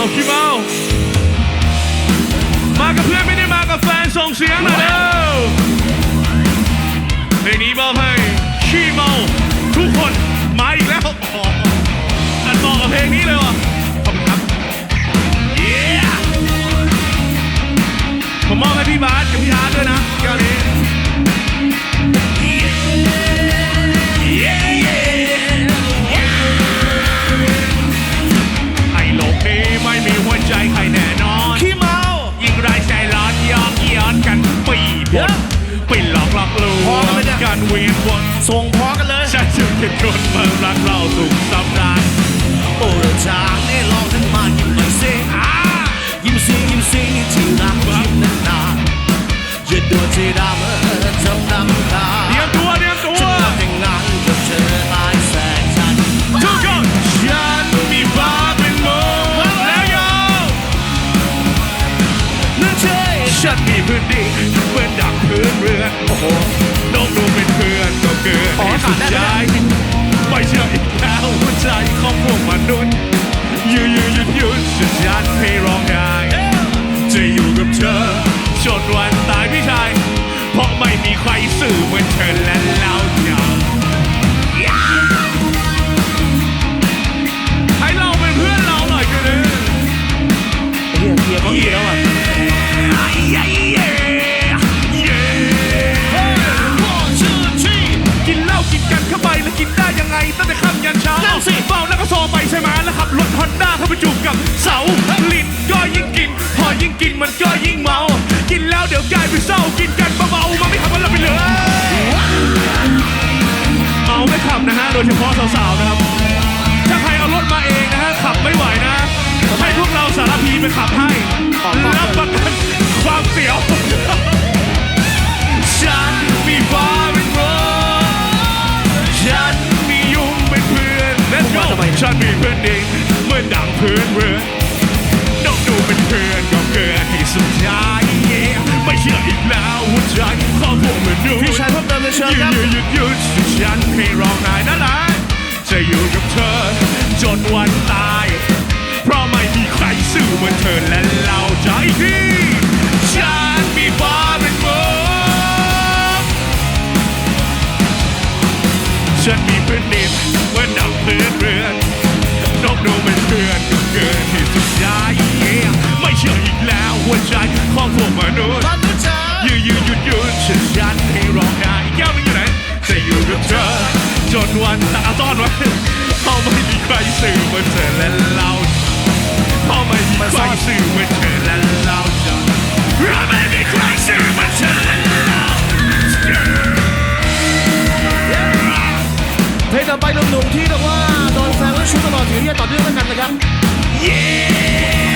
าขี้เมามากับเพื่อนไม่ได้มากับแฟนส่งเสียงหน่อยเร็วเพลงนี้มอบให้ขี้เมาทุกคนมาอีกแล้วอันต่อกับเพลงนี้เลยว่ะขอบคุณครับ Yeah ผมมอบให้พี่บาสกับพี่อาร์ตด้วยนะแก้วนี้ พอกันเลยเนี่ยงกันเวียนวนส่งพอกันเลยฉันจึงเป็นคนมารักเราสุขสำราญโอ้เรื่องจากนี่ลองขึ้นมายิ้มหน่อยสิอ่ายิ้มสิยิ้มสิที่รักยิ้มนานๆอย่าดูที่ดำ ฉันมีพื้นดินเหมือนดักพื้นเรือนโอ้โหนกดูเป็นเพื่อนก็เกินให้สุดใจไม่เชื่ออีกแล้วหัวใจของพวกมนุษย์ยืนยืนหยุดหยุดฉันให้ร้องไห้จะอยู่กับเธอจนวันตายพี่ชายเพราะไม่มีใครสื่อเหมือนเธอและ มันก็ยิ่งเมา กินแล้วเดี๋ยวกลายเป็นเศร้า กินกันเบาๆมันไม่ขับมันเราไปเลย เมาไม่ขับนะฮะ โดยเฉพาะสาวๆนะครับ ถ้าใครเอารถมาเองนะฮะ ขับไม่ไหวนะ ให้พวกเราสารพีไปขับให้ รับประกันความเสียว ฉันมีฟ้าเป็นรถฉันมียุงเป็นเพื่อน Let's go ฉันมีเพื่อนดีเหมือนดังเพื่อนเรือน แล้วหัวใจขอพวกมนุษย์พี่ชายเพิ่มเติมเลยเชิญยืครับดยืดยืดยืดฉันให้ร้องไห้นั่นแหละจะอยู่กับเธอ จนวันตาย เพราะไม่มีใครซื่อเหมือนเธอและเราใจที่ฉันมีฟ้าเป็นมือฉันมีเพื่อนนิดเหมือนดังเพื่อนเรือนนกดูเป็นเพื่อนเกินที่สุดใจไม่เชื่ออีกแล้วหัวใจของพวกมนุษย์ตอนนู้น ยืนยืนหยุดฉันฉันให้ร้องไห้อีกแก้วนึงอยู่ไหนจะอยู่กับเธอจนวันตาซ่อนไว้เพราะไม่มีใครสื่อเหมือนเธอและเราเพราะไม่มีใครสื่อเหมือนเธอและเราจะเราะไม่มีใครสื่อเหมือนเธอและเราเพลงต่อไปหนุ่มๆที่เรียกว่าโดนแฟนว่าชุดตลอดถือเรียกต่อเนื่องแล้วกันนะครับ Yeah